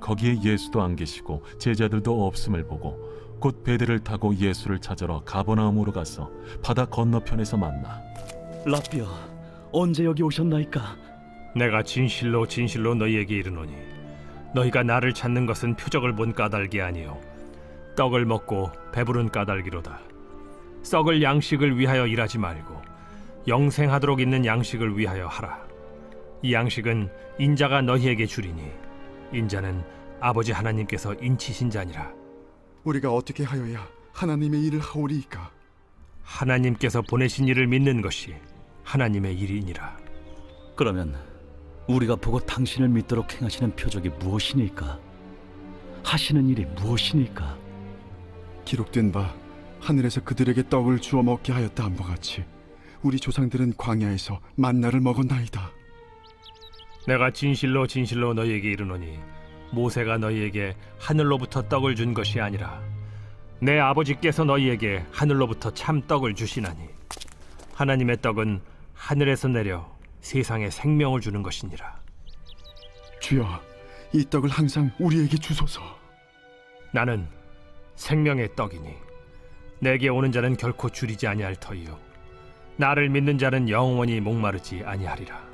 거기에 예수도 안 계시고 제자들도 없음을 보고 곧 배들을 타고 예수를 찾으러 가버나움으로 가서 바다 건너편에서 만나. 라비어 언제 여기 오셨나이까? 내가 진실로 진실로 너희에게 이르노니 너희가 나를 찾는 것은 표적을 본 까닭이 아니요 떡을 먹고 배부른 까닭이로다. 썩을 양식을 위하여 일하지 말고 영생하도록 있는 양식을 위하여 하라. 이 양식은 인자가 너희에게 주리니 인자는 아버지 하나님께서 인치신 자니라 우리가 어떻게 하여야 하나님의 일을 하오리이까? 하나님께서 보내신 이를 믿는 것이 하나님의 일이니라 그러면 우리가 보고 당신을 믿도록 행하시는 표적이 무엇이니까? 하시는 일이 무엇이니까? 기록된 바 하늘에서 그들에게 떡을 주어 먹게 하였다 함과 같이 우리 조상들은 광야에서 만나를 먹었나이다. 내가 진실로 진실로 너희에게 이르노니 모세가 너희에게 하늘로부터 떡을 준 것이 아니라 내 아버지께서 너희에게 하늘로부터 참 떡을 주시나니 하나님의 떡은 하늘에서 내려 세상에 생명을 주는 것이니라 주여, 이 떡을 항상 우리에게 주소서. 나는 생명의 떡이니 내게 오는 자는 결코 줄이지 아니할 터이요 나를 믿는 자는 영원히 목마르지 아니하리라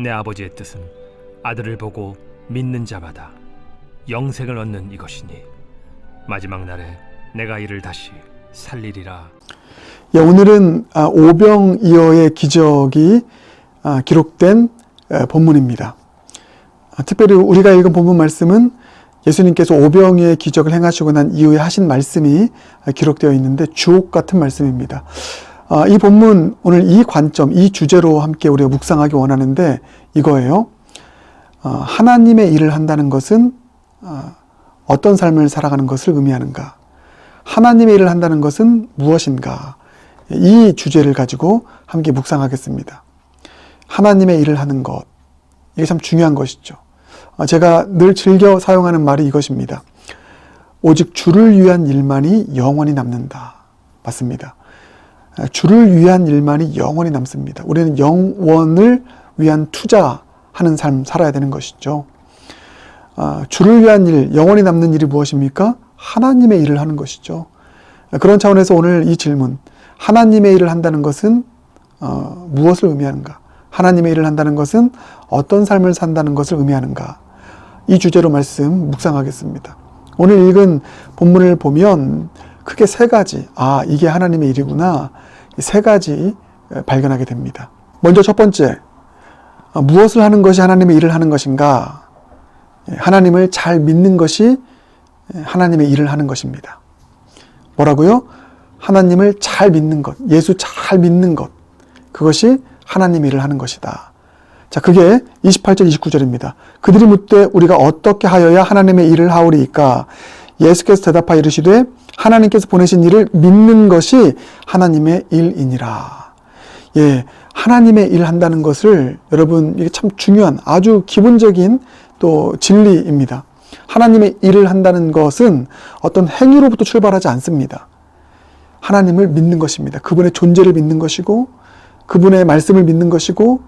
내 아버지의 뜻은 아들을 보고 믿는 자마다 영생을 얻는 이것이니 마지막 날에 내가 이를 다시 살리리라. 예, 오늘은 아, 오병이어의 기적이 아, 기록된 에, 본문입니다. 아, 특별히 우리가 읽은 본문 말씀은 예수님께서 오병이어의 기적을 행하시고 난 이후에 하신 말씀이 아, 기록되어 있는데 주옥 같은 말씀입니다. 아, 이 본문 오늘 이 관점, 이 주제로 함께 우리가 묵상하기 원하는데 이거예요. 아, 하나님의 일을 한다는 것은 아, 어떤 삶을 살아가는 것을 의미하는가? 하나님의 일을 한다는 것은 무엇인가? 이 주제를 가지고 함께 묵상하겠습니다. 하나님의 일을 하는 것. 이게 참 중요한 것이죠. 어, 제가 늘 즐겨 사용하는 말이 이것입니다. 오직 주를 위한 일만이 영원히 남는다. 맞습니다. 어, 주를 위한 일만이 영원히 남습니다. 우리는 영원을 위한 투자하는 삶 살아야 되는 것이죠. 어, 주를 위한 일, 영원히 남는 일이 무엇입니까? 하나님의 일을 하는 것이죠. 그런 차원에서 오늘 이 질문, 하나님의 일을 한다는 것은 어, 무엇을 의미하는가? 하나님의 일을 한다는 것은 어떤 삶을 산다는 것을 의미하는가? 이 주제로 말씀 묵상하겠습니다. 오늘 읽은 본문을 보면 크게 세 가지, 아, 이게 하나님의 일이구나. 이세 가지 발견하게 됩니다. 먼저 첫 번째, 아, 무엇을 하는 것이 하나님의 일을 하는 것인가? 예, 하나님을 잘 믿는 것이 예, 하나님의 일을 하는 것입니다. 뭐라고요? 하나님을 잘 믿는 것, 예수 잘 믿는 것. 그것이 하나님의 일을 하는 것이다. 자, 그게 28절, 29절입니다. 그들이 묻되 우리가 어떻게 하여야 하나님의 일을 하오리이까? 예수께서 대답하여 이르시되 하나님께서 보내신 일을 믿는 것이 하나님의 일이니라. 예, 하나님의 일을 한다는 것을 여러분 이게 참 중요한 아주 기본적인 또 진리입니다. 하나님의 일을 한다는 것은 어떤 행위로부터 출발하지 않습니다. 하나님을 믿는 것입니다. 그분의 존재를 믿는 것이고, 그분의 말씀을 믿는 것이고,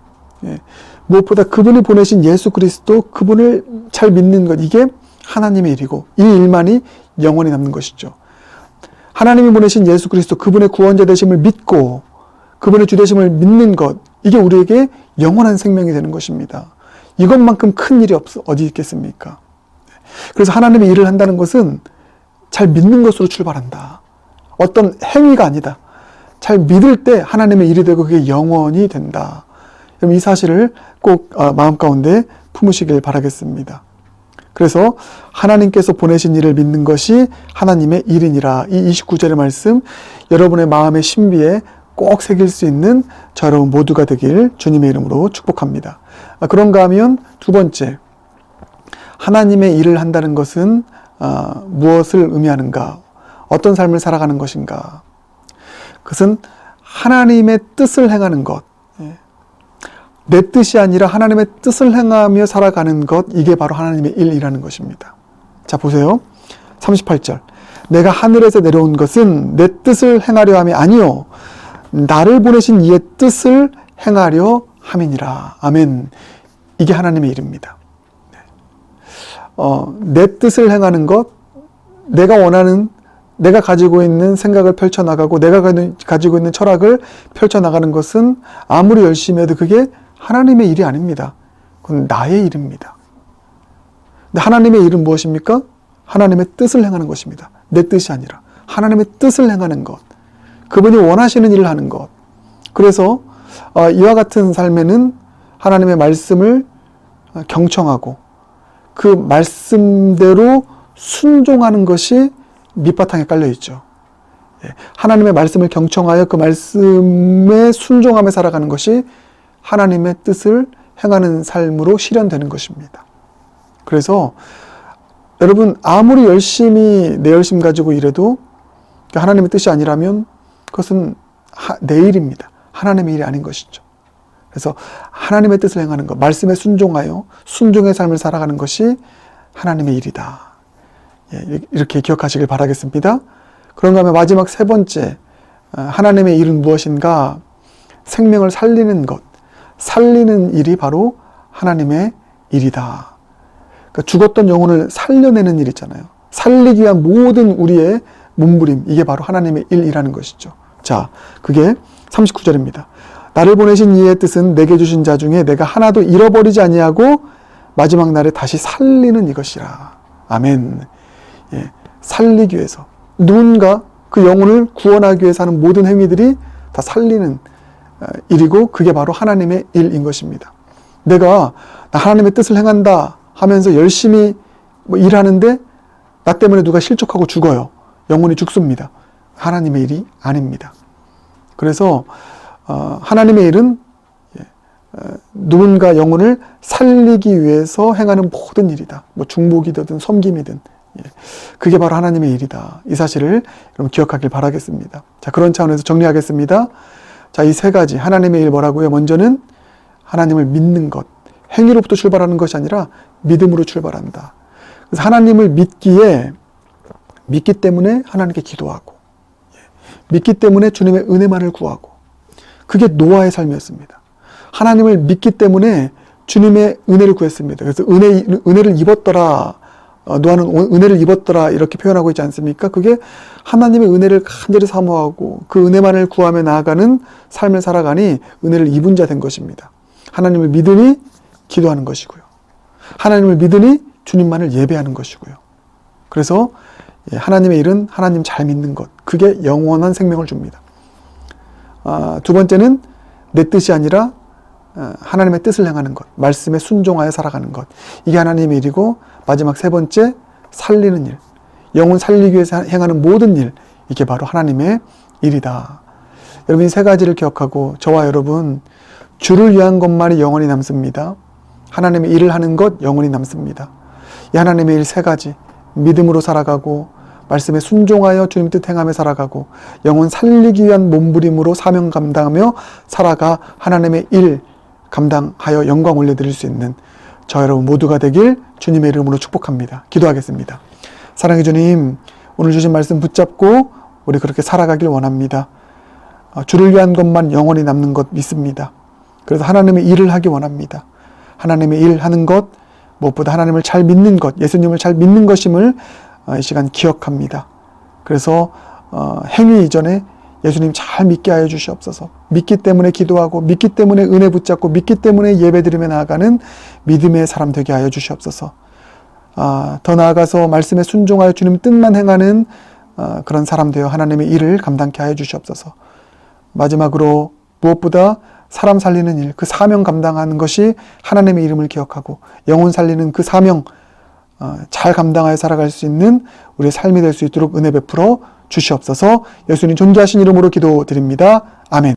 예, 무엇보다 그분이 보내신 예수 그리스도 그분을 잘 믿는 것, 이게 하나님의 일이고, 이 일만이 영원히 남는 것이죠. 하나님이 보내신 예수 그리스도 그분의 구원자 되심을 믿고, 그분의 주 되심을 믿는 것, 이게 우리에게 영원한 생명이 되는 것입니다. 이것만큼 큰 일이 없, 어디 있겠습니까? 그래서 하나님의 일을 한다는 것은 잘 믿는 것으로 출발한다. 어떤 행위가 아니다. 잘 믿을 때 하나님의 일이 되고 그게 영원히 된다. 그럼 이 사실을 꼭 어, 마음 가운데 품으시길 바라겠습니다. 그래서 하나님께서 보내신 일을 믿는 것이 하나님의 일이니라. 이 29절의 말씀 여러분의 마음의 신비에 꼭 새길 수 있는 저 여러분 모두가 되길 주님의 이름으로 축복합니다. 아, 그런가 하면 두 번째 하나님의 일을 한다는 것은 어, 무엇을 의미하는가? 어떤 삶을 살아가는 것인가? 그것은 하나님의 뜻을 행하는 것. 예. 내 뜻이 아니라 하나님의 뜻을 행하며 살아가는 것, 이게 바로 하나님의 일이라는 것입니다. 자, 보세요. 38절. 내가 하늘에서 내려온 것은 내 뜻을 행하려 함이 아니요. 나를 보내신 이의 뜻을 행하려 함이니라. 아멘. 이게 하나님의 일입니다. 네. 어, 내 뜻을 행하는 것, 내가 원하는, 내가 가지고 있는 생각을 펼쳐나가고, 내가 가- 가지고 있는 철학을 펼쳐나가는 것은 아무리 열심히 해도 그게 하나님의 일이 아닙니다. 그건 나의 일입니다. 근데 하나님의 일은 무엇입니까? 하나님의 뜻을 행하는 것입니다. 내 뜻이 아니라. 하나님의 뜻을 행하는 것. 그분이 원하시는 일을 하는 것. 그래서 어, 이와 같은 삶에는 하나님의 말씀을 어, 경청하고 그 말씀대로 순종하는 것이 밑바탕에 깔려 있죠. 예, 하나님의 말씀을 경청하여 그 말씀에 순종하며 살아가는 것이 하나님의 뜻을 행하는 삶으로 실현되는 것입니다. 그래서 여러분 아무리 열심히 내 열심 가지고 일해도 하나님의 뜻이 아니라면 그것은 하- 내 일입니다. 하나님의 일이 아닌 것이죠. 그래서 하나님의 뜻을 행하는 것, 말씀에 순종하여 순종의 삶을 살아가는 것이 하나님의 일이다. 예, 이렇게 기억하시길 바라겠습니다. 그런가 하면 마지막 세 번째, 어, 하나님의 일은 무엇인가? 생명을 살리는 것, 살리는 일이 바로 하나님의 일이다. 그러니까 죽었던 영혼을 살려내는 일 있잖아요. 살리기 위한 모든 우리의 몸부림, 이게 바로 하나님의 일이라는 것이죠. 자, 그게 39절입니다. 나를 보내신 이의 뜻은 내게 주신 자 중에 내가 하나도 잃어버리지 아니하고 마지막 날에 다시 살리는 이것이라. 아멘. 예, 살리기 위해서 누군가 그 영혼을 구원하기 위해서 하는 모든 행위들이 다 살리는 어, 일이고 그게 바로 하나님의 일인 것입니다. 내가 나 하나님의 뜻을 행한다 하면서 열심히 뭐 일하는데 나 때문에 누가 실족하고 죽어요. 영혼이 죽습니다. 하나님의 일이 아닙니다. 그래서 어, 하나님의 일은 예, 어, 누군가 영혼을 살리기 위해서 행하는 모든 일이다. 뭐 중복이든 섬김이든 예, 그게 바로 하나님의 일이다. 이 사실을 여러분 기억하길 바라겠습니다. 자 그런 차원에서 정리하겠습니다. 자 이 세 가지 하나님의 일 뭐라고요? 먼저는 하나님을 믿는 것, 행위로부터 출발하는 것이 아니라 믿음으로 출발한다. 그래서 하나님을 믿기에 믿기 때문에 하나님께 기도하고 예, 믿기 때문에 주님의 은혜만을 구하고 그게 노아의 삶이었습니다. 하나님을 믿기 때문에 주님의 은혜를 구했습니다. 그래서 은혜, 은혜를 입었더라. 어, 노아는 오- 은혜를 입었더라. 이렇게 표현하고 있지 않습니까? 그게 하나님의 은혜를 간절히 사모하고 그 은혜만을 구하며 나아가는 삶을 살아가니 은혜를 입은 자 된 것입니다. 하나님을 믿으니 기도하는 것이고요. 하나님을 믿으니 주님만을 예배하는 것이고요. 그래서 예, 하나님의 일은 하나님 잘 믿는 것. 그게 영원한 생명을 줍니다. 아, 두 번째는 내 뜻이 아니라 어, 하나님의 뜻을 행하는 것, 말씀에 순종하여 살아가는 것. 이게 하나님의 일이고 마지막 세 번째 살리는 일, 영혼 살리기 위해서 행하는 모든 일, 이게 바로 하나님의 일이다. 여러분 이 세 가지를 기억하고 저와 여러분 주를 위한 것만이 영원히 남습니다. 하나님의 일을 하는 것 영원히 남습니다. 이 하나님의 일 세 가지 믿음으로 살아가고 말씀에 순종하여 주님 뜻 행하며 살아가고 영혼 살리기 위한 몸부림으로 사명 감당하며 살아가 하나님의 일 감당하여 영광 올려드릴 수 있는 저 여러분 모두가 되길 주님의 이름으로 축복합니다. 기도하겠습니다. 사랑해 주님 오늘 주신 말씀 붙잡고 우리 그렇게 살아가길 원합니다. 어, 주를 위한 것만 영원히 남는 것 믿습니다. 그래서 하나님의 일을 하기 원합니다. 하나님의 일 하는 것, 무엇보다 하나님을 잘 믿는 것, 예수님을 잘 믿는 것임을 어, 이 시간 기억합니다. 그래서 어, 행위 이전에 예수님 잘 믿게 하여 주시옵소서. 믿기 때문에 기도하고 믿기 때문에 은혜 붙잡고 믿기 때문에 예배드리며 나아가는 믿음의 사람 되게 하여 주시옵소서. 아, 더 나아가서 말씀에 순종하여 주님 뜻만 행하는 어, 그런 사람 되어 하나님의 일을 감당케 하여 주시옵소서. 마지막으로 무엇보다 사람 살리는 일, 그 사명 감당하는 것이 하나님의 이름을 기억하고 영혼 살리는 그 사명 어, 잘 감당하여 살아갈 수 있는 우리의 삶이 될 수 있도록 은혜 베풀어 주시옵소서. 예수님 존재하신 이름으로 기도드립니다. 아멘.